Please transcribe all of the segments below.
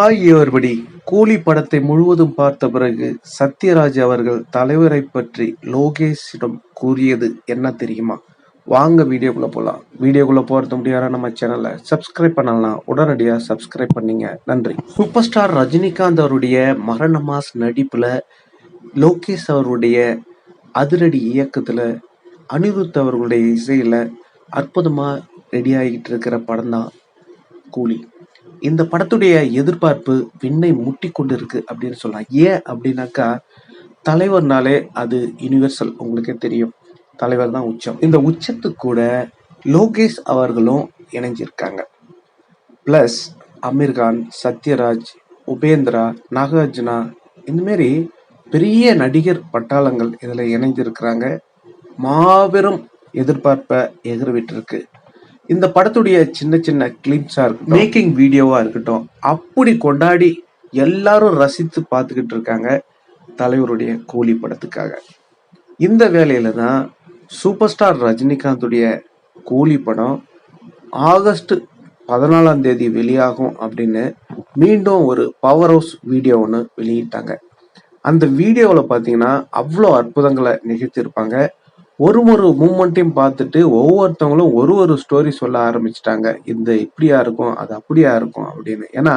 Hi everybody கூலி படத்தை முழுவதும் பார்த்த பிறகு சத்யராஜ் அவர்கள் தலைவரை பற்றி லோகேஷிடம் கூறியது என்ன தெரியுமா? வாங்க வீடியோக்குள்ள போகலாம் வீடியோக்குள்ள போறது முடியாத நம்ம சேனலை சப்ஸ்கிரைப் பண்ணலாம் உடனடியா சப்ஸ்கிரைப் பண்ணீங்க. நன்றி. சூப்பர் ஸ்டார் ரஜினிகாந்த் அவருடைய மரண மாஸ் நடிப்புல லோகேஷ் அவருடைய அதிரடி இயக்கத்துல அனிருத் அவர்களுடைய இசையில அற்புதமா ரெடி ஆகிட்டு இருக்கிற படம் தான் கூலி. இந்த படத்துடைய எதிர்பார்ப்பு விண்ணை முட்டி கொண்டு இருக்கு அப்படின்னு சொல்லலாம். ஏன் அப்படின்னாக்கா தலைவர்னாலே அது யூனிவர்சல் உங்களுக்கே தெரியும். தலைவர் தான் உச்சம். இந்த உச்சத்துக்கு கூட லோகேஷ் அவர்களும் இணைஞ்சிருக்காங்க. ப்ளஸ் அமீர்கான் சத்யராஜ் உபேந்திரா நாகார்ஜுனா இந்தமாரி பெரிய நடிகர் பட்டாளங்கள் இதில் இணைஞ்சிருக்கிறாங்க. மாபெரும் எதிர்பார்ப்பை எதிர்விட்டு இருக்கு இந்த படத்துடைய சின்ன சின்ன கிளிப்ஸா இருக்கட்டும் மேக்கிங் வீடியோவா இருக்கட்டும் அப்படி கொண்டாடி எல்லாரும் ரசித்து பார்த்துக்கிட்டு இருக்காங்க தலைவருடைய கூலி படத்துக்காக. இந்த வேலையில தான் சூப்பர் ஸ்டார் ரஜினிகாந்துடைய கூலி படம் ஆகஸ்ட் பதினாலாம் தேதி வெளியாகும் அப்படின்னு மீண்டும் ஒரு பவர் ஹவுஸ் வீடியோ ஒன்று வெளியிட்டாங்க. அந்த வீடியோவில் பார்த்தீங்கன்னா அவ்வளோ அற்புதங்களை நிகழ்த்தியிருப்பாங்க. ஒரு ஒரு மூமெண்ட்டையும் பார்த்துட்டு ஒவ்வொருத்தவங்களும் ஒரு ஒரு ஸ்டோரி சொல்ல ஆரம்பிச்சிட்டாங்க. இந்த இப்படியா இருக்கும் அது அப்படியா இருக்கும் அப்படின்னு. ஏன்னா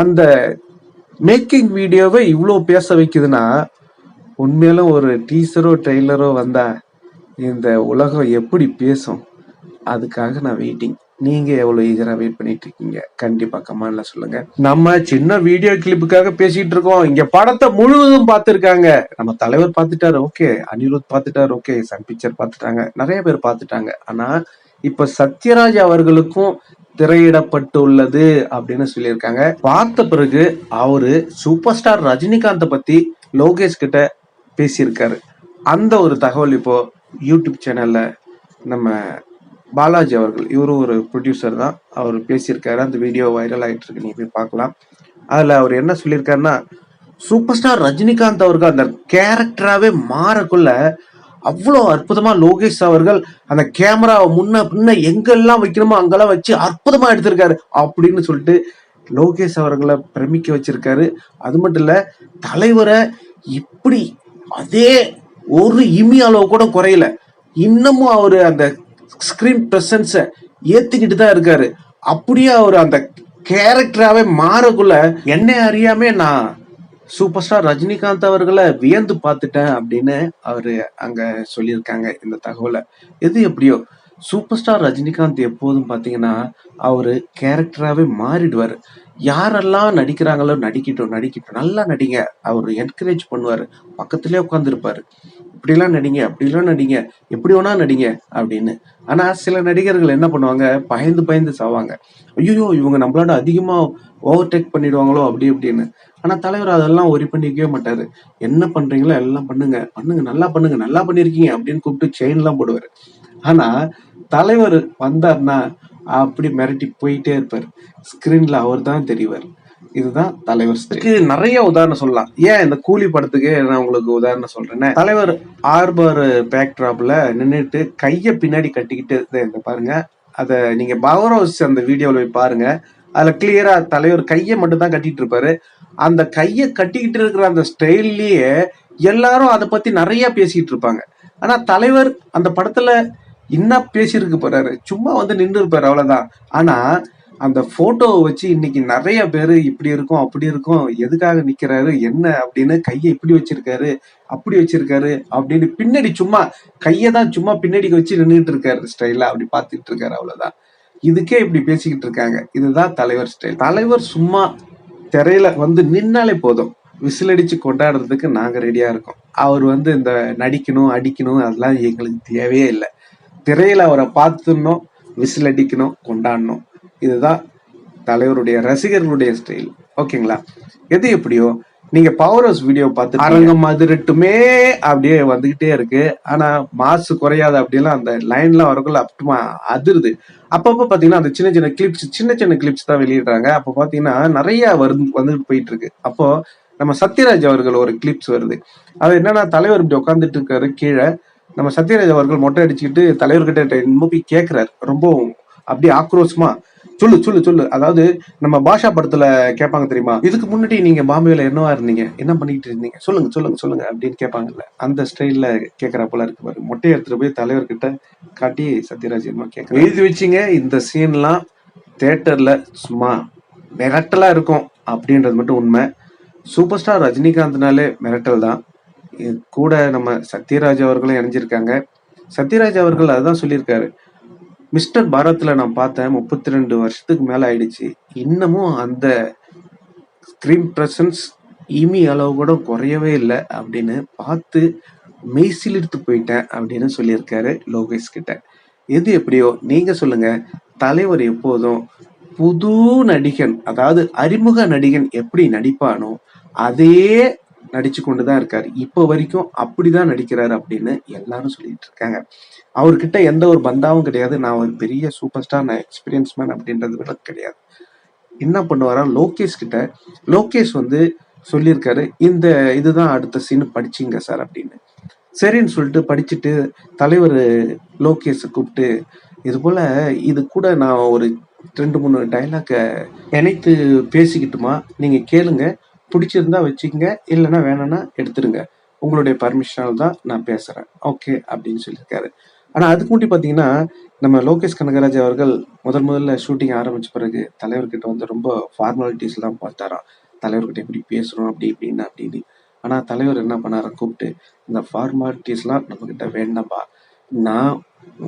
அந்த மேக்கிங் வீடியோவை இவ்வளோ பேச வைக்குதுன்னா உண்மையிலும் ஒரு டீசரோ ட்ரெய்லரோ வந்தா இந்த உலகம் எப்படி பேசும்? அதுக்காக நான் வெயிட்டிங் நீங்க எவ்வளவு ஈகரா வெயிட் பண்ணிட்டு இருக்கீங்க? கண்டிப்பா கமெண்ட்ல சொல்லுங்க. நம்ம சின்ன வீடியோ கிளிப்புக்காக பேசிட்டு இருக்கோம். இங்க படத்தை முழுவதும் பார்த்திருக்காங்க. நம்ம தலைவர் பார்த்துட்டாரு ஓகே அனிருத் பார்த்துட்டாரு ஓகே சன் பிக்சர் பார்த்துட்டாங்க. நிறைய பேர் பார்த்துட்டாங்க. ஆனா இப்ப சத்யராஜ் அவர்களுக்கும் திரையிடப்பட்டுள்ளது அப்படின்னு சொல்லியிருக்காங்க. பார்த்த பிறகு அவரு சூப்பர் ஸ்டார் ரஜினிகாந்தை பத்தி லோகேஷ் கிட்ட பேசியிருக்காரு. அந்த ஒரு தகவல் இப்போ யூடியூப் சேனல்ல நம்ம பாலாஜி அவர்கள் இவரும் ஒரு ப்ரொடியூசர் தான். அவர் பேசியிருக்காரு. அந்த வீடியோ வைரல் ஆகிட்டு இருக்கு நீங்கள் போய் பார்க்கலாம். அதில் அவர் என்ன சொல்லியிருக்காருன்னா சூப்பர் ஸ்டார் ரஜினிகாந்த் அவர்கள் அந்த கேரக்டராகவே மாறக்குள்ள அவ்வளோ அற்புதமாக லோகேஷ் அவர்கள் அந்த கேமராவை முன்ன பின்ன எங்கெல்லாம் வைக்கணுமோ அங்கெல்லாம் வச்சு அற்புதமாக எடுத்திருக்காரு அப்படின்னு சொல்லிட்டு லோகேஷ் அவர்களை பிரமிக்க வச்சிருக்காரு. அது மட்டும் இல்லை தலைவரை இப்படி அதே ஒரு இமி அளவு கூட குறையல. இன்னமும் அவர் அந்த ஸ்கிரீன் பிரசன்ஸை ஏத்திக்கிட்டு தான் இருக்காரு. அப்படியே அவர் அந்த கேரக்டராகவே மாறக்குள்ள என்னை அறியாமே நான் சூப்பர் ஸ்டார் ரஜினிகாந்த் அவர்களை வியந்து பார்த்துட்டேன் அப்படின்னு அவரு அங்க சொல்லியிருக்காங்க இந்த தகவலை. எது எப்படியோ சூப்பர் ஸ்டார் ரஜினிகாந்த் எப்போதும் பார்த்தீங்கன்னா அவரு கேரக்டராகவே மாறிடுவார். யாரெல்லாம் நடிக்கிறாங்களோ நடிக்கட்டும் நடிக்கட்டும். நல்லா நடிங்க. அவர் என்கரேஜ் பண்ணுவார். பக்கத்துலேயே உட்காந்துருப்பார் இப்படிலாம் நடிங்க அப்படிலாம் நடிங்க. எப்படி வேணா நடிங்க அப்படின்னு. ஆனா சில நடிகர்கள் என்ன பண்ணுவாங்க? பயந்து பயந்து சாவாங்க. ஐயோ இவங்க நம்மளோட அதிகமா ஓவர்டேக் பண்ணிடுவாங்களோ அப்படி இப்படின்னு. ஆனா தலைவர் அதெல்லாம் ஒரி பண்ணிக்கவே மாட்டாரு. என்ன பண்றீங்களோ எல்லாம் பண்ணுங்க. பண்ணுங்க. நல்லா பண்ணுங்க. நல்லா பண்ணியிருக்கீங்க அப்படின்னு கூப்பிட்டு செயின்லாம் போடுவார் போடுவாரு. ஆனா தலைவர் வந்தார்னா அப்படி மிரட்டி போயிட்டே இருப்பார். ஸ்கிரீன்ல அவர் தான் தெரிவார். இதுதான் தலைவர் நிறைய உதாரணம் சொல்லலாம். ஏன் இந்த கூலி படத்துக்கு நான் உங்களுக்கு உதாரணம் சொல்றேன்னா தலைவர் ஆர்பர் பேக்ட்ராப்ல நின்றுட்டு கைய பின்னாடி கட்டிக்கிட்டு பாருங்க. அத நீங்க பவரோஸ் அந்த வீடியோல போய் பாருங்க. அதுல கிளியரா தலைவர் கையை மட்டும் தான் கட்டிட்டு இருப்பாரு. அந்த கையை கட்டிக்கிட்டு இருக்கிற அந்த ஸ்டைல்லயே எல்லாரும் அதை பத்தி நிறைய பேசிக்கிட்டு இருப்பாங்க. ஆனா தலைவர் அந்த படத்துல என்ன பேசியிருக்கு போறாரு. சும்மா வந்து நின்று இருப்பாரு அவ்வளவுதான். ஆனா அந்த போட்டோவை வச்சு இன்னைக்கு நிறைய பேர் இப்படி இருக்கும் அப்படி இருக்கும் எதுக்காக நிக்கிறாரு என்ன அப்படின்னு கையை இப்படி வச்சிருக்காரு அப்படி வச்சிருக்காரு அப்படின்னு பின்னாடி சும்மா கையை தான் சும்மா பின்னாடி வச்சு நின்றுட்டு இருக்காரு ஸ்டைலா அப்படி பார்த்துட்டு இருக்காரு அவ்வளவுதான். இதுக்கே இப்படி பேசிக்கிட்டு இருக்காங்க. இதுதான் தலைவர் ஸ்டைல் தலைவர் சும்மா திரையில வந்து நின்னாலே போதும். விசில் அடிச்சு கொண்டாடுறதுக்கு நாங்க ரெடியா இருக்கோம். அவர் வந்து இந்த நடிக்கணும் அடிக்கணும் அதெல்லாம் எங்களுக்கு தேவையே இல்லை. திரையில அவரை பார்த்துடணும் விசில் அடிக்கணும் கொண்டாடணும். இதுதான் தலைவருடைய ரசிகர்களுடைய ஸ்டைல் ஓகேங்களா? எது எப்படியோ நீங்க பவர் ஹவுஸ் வீடியோ பார்த்து அரங்கம் அதிரட்டுமே அப்படியே வந்துகிட்டே இருக்கு. ஆனா மாசு குறையாத அப்படியெல்லாம் அந்த லைன்லாம் வரக்குள்ள அப்பமா அதிருது. அப்பப்போ பாத்தீங்கன்னா அந்த சின்ன சின்ன கிளிப்ஸ் சின்ன சின்ன கிளிப்ஸ் தான் வெளியிடுறாங்க. அப்போ பாத்தீங்கன்னா நிறைய வந்து வந்துட்டு போயிட்டு இருக்கு அப்போ நம்ம சத்யராஜ் அவர்கள் ஒரு கிளிப்ஸ் வருது. அது என்னன்னா தலைவர் இப்படி உட்காந்துட்டு இருக்காரு கீழே. நம்ம சத்யராஜ் அவர்கள் மொட்டை அடிச்சுக்கிட்டு தலைவர்கிட்ட என்னமோ போய் கேட்கிறாரு ரொம்ப அப்படியே ஆக்ரோஷமா சொல்லு சொல்லு சொல்லு. அதாவது நம்ம பாஷா படத்துல கேட்பாங்க தெரியுமா? இதுக்கு முன்னாடி நீங்க பாம்பேல என்னவா இருந்தீங்க? என்ன பண்ணிட்டு இருந்தீங்க? சொல்லுங்க சொல்லுங்க சொல்லுங்க. அப்படின்னு கேட்பாங்கல்ல அந்த ஸ்டைல்ல கேட்கற போல இருக்கு பாரு. மொட்டையை எடுத்துட்டு போய் தலைவர்கிட்ட காட்டி சத்யராஜ் என்னமோ கேட்க எழுதி வச்சிங்க இந்த சீன்லாம் தேட்டர்ல சும்மா மிரட்டலா இருக்கும். அப்படின்றது மட்டும் உண்மை. சூப்பர் ஸ்டார் ரஜினிகாந்த்னாலே மிரட்டல் தான். கூட நம்ம சத்யராஜ் அவர்களும் இணைஞ்சிருக்காங்க. சத்யராஜ் அவர்கள் அதுதான் சொல்லியிருக்காரு. மிஸ்டர் பாரத்தில் நான் பார்த்தேன் முப்பத்தி ரெண்டு வருஷத்துக்கு மேலே ஆயிடுச்சு. இன்னமும் அந்த ஸ்க்ரீன் ப்ரெசன்ஸ் இமி அளவு கூட குறையவே இல்லை அப்படின்னு பார்த்து மெய்சிலிருத்து போயிட்டேன் அப்படின்னு சொல்லியிருக்காரு லோகேஷ் கிட்ட. எது எப்படியோ நீங்கள் சொல்லுங்கள் தலைவர் எப்போதும் புது நடிகன் அதாவது அறிமுக நடிகன் எப்படி நடிப்பானோ அதே நடிச்சு கொண்டுதான் இருக்காரு. இப்போ வரைக்கும் அப்படிதான் நடிக்கிறாரு அப்படின்னு எல்லாரும் சொல்லிட்டு இருக்காங்க. அவர்கிட்ட எந்த ஒரு பந்தாவும் கிடையாது. நான் ஒரு பெரிய சூப்பர் ஸ்டார் நான் எக்ஸ்பீரியன்ஸ் மேன் அப்படின்றது விட கிடையாது. என்ன பண்ணுவாரா? லோகேஷ் கிட்ட லோகேஷ் வந்து சொல்லியிருக்காரு இந்த இதுதான் அடுத்த சீன் படிச்சிங்க சார் அப்படின்னு. சரின்னு சொல்லிட்டு படிச்சுட்டு தலைவர் லோகேஷை கூப்பிட்டு இது போல இது கூட நான் ஒரு ரெண்டு மூணு டைலாக்க இணைத்து பேசிக்கிட்டுமா? நீங்க கேளுங்க. பிடிச்சிருந்தா வச்சுக்கங்க இல்லைன்னா வேணாம்னா எடுத்துருங்க. உங்களுடைய பர்மிஷனால் தான் நான் பேசுகிறேன் ஓகே அப்படின்னு சொல்லியிருக்காரு. ஆனால் அதுக்கு முன்னாடி பார்த்தீங்கன்னா நம்ம லோகேஷ் கனகராஜ் அவர்கள் முதல் முதல்ல ஷூட்டிங் ஆரம்பித்த பிறகு தலைவர்கிட்ட வந்து ரொம்ப ஃபார்மாலிட்டிஸ்லாம் பார்த்தாராம். தலைவர்கிட்ட எப்படி பேசுகிறோம் அப்படி இப்படின்னு அப்படின்னு. ஆனால் தலைவர் என்ன பண்ணார கூப்பிட்டு இந்த ஃபார்மாலிட்டிஸ்லாம் நம்மக்கிட்ட வேண்டாம்ப்பா. நான்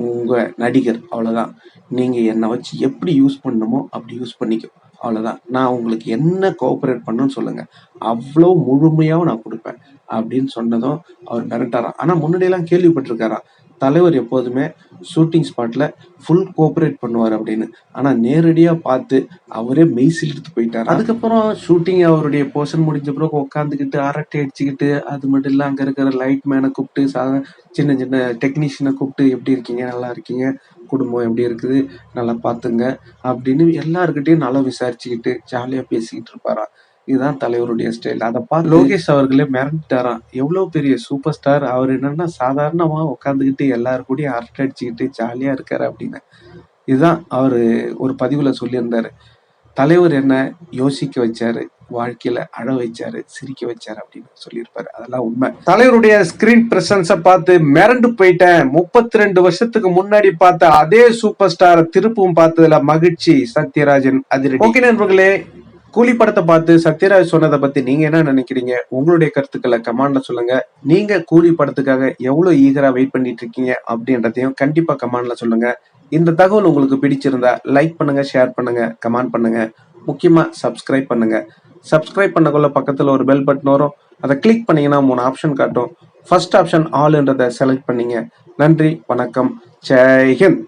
உங்கள் நடிகர் அவ்வளோதான் நீங்கள் என்னை வச்சு எப்படி யூஸ் பண்ணணுமோ அப்படி யூஸ் பண்ணிக்கோ. அவ்வளவுதான். நான் உங்களுக்கு என்ன கோஆப்ரேட் பண்ணுன்னு சொல்லுங்க. அவ்வளோ முழுமையாவும் நான் கொடுப்பேன். அப்படின்னு சொன்னதும் அவர் மிரட்டாராம் ஆனா முன்னாடி எல்லாம் கேள்விப்பட்டிருக்காராம். தலைவர் எப்போதுமே ஷூட்டிங் ஸ்பாட்ல ஃபுல் கோஆபரேட் பண்ணுவார் அப்படின்னு. ஆனா நேரடியா பார்த்து அவரே மெய்சில் எடுத்து போயிட்டார்? அதுக்கப்புறம் ஷூட்டிங் அவருடைய போர்ஷன் முடிஞ்ச பிறகு உட்காந்துக்கிட்டு அரட்டை அடிச்சுக்கிட்டு அது மட்டும் இல்ல அங்க இருக்கிற லைட் மேனை கூப்பிட்டு சா- சின்ன சின்ன டெக்னீஷியனை கூப்பிட்டு எப்படி இருக்கீங்க? நல்லா இருக்கீங்க? குடும்பம் எப்படி இருக்குது? நல்லா பார்த்துங்க. அப்படின்னு எல்லாருக்கிட்டையும் நல்லா விசாரிச்சுக்கிட்டு ஜாலியாக பேசிக்கிட்டு இருப்பாராம் இதுதான் தலைவருடைய ஸ்டைல் அதை பார்த்து லோகேஷ் அவர்களே மிரண்டுட்டாராம் எவ்வளவு பெரிய சூப்பர் ஸ்டார் அவர் என்னன்னா சாதாரணமா உட்காந்துக்கிட்டு எல்லாரும் கூடயும் அரட்டை அடிச்சுக்கிட்டு ஜாலியா இருக்காரு அப்படின்னு. இதுதான் அவரு ஒரு பதிவுல சொல்லியிருந்தாரு. தலைவர் என்ன யோசிக்க வச்சாரு வாழ்க்கையில அழ வச்சாரு சிரிக்க வச்சாரு அப்படின்னு சொல்லியிருப்பாரு. அதெல்லாம் உண்மை. தலைவருடைய ஸ்கிரீன் பிரசன்ஸை பார்த்து மிரண்டு போயிட்டேன். முப்பத்தி ரெண்டு வருஷத்துக்கு முன்னாடி பார்த்த அதே சூப்பர் ஸ்டாரை திருப்பவும் பார்த்ததுல மகிழ்ச்சி. சத்யராஜன் அதிரடி. ஓகே நண்பர்களே கூலி படத்தை பார்த்து சத்யராஜ் சொன்னதை பத்தி நீங்க என்ன நினைக்கிறீங்க? உங்களுடைய கருத்துக்களை கமெண்ட்ல சொல்லுங்க. நீங்க கூலி படத்துக்காக எவ்வளவு ஈகரா வெயிட் பண்ணிட்டு இருக்கீங்க அப்படின்றதையும் கண்டிப்பா கமெண்ட்ல சொல்லுங்க. இந்த தகவல் உங்களுக்கு பிடிச்சிருந்தா லைக் பண்ணுங்க ஷேர் பண்ணுங்க கமெண்ட் பண்ணுங்க. முக்கியமா சப்ஸ்கிரைப் பண்ணுங்க. சப்ஸ்கிரைப் பண்ணக்குள்ள பக்கத்துல ஒரு பெல் பட்டன் வரும். அதை கிளிக் பண்ணீங்கன்னா மூணு ஆப்ஷன் காட்டும். ஃபர்ஸ்ட் ஆப்ஷன் ஆல்ன்றதை செலக்ட் பண்ணீங்க. நன்றி வணக்கம். ஜெய்ஹிந்த்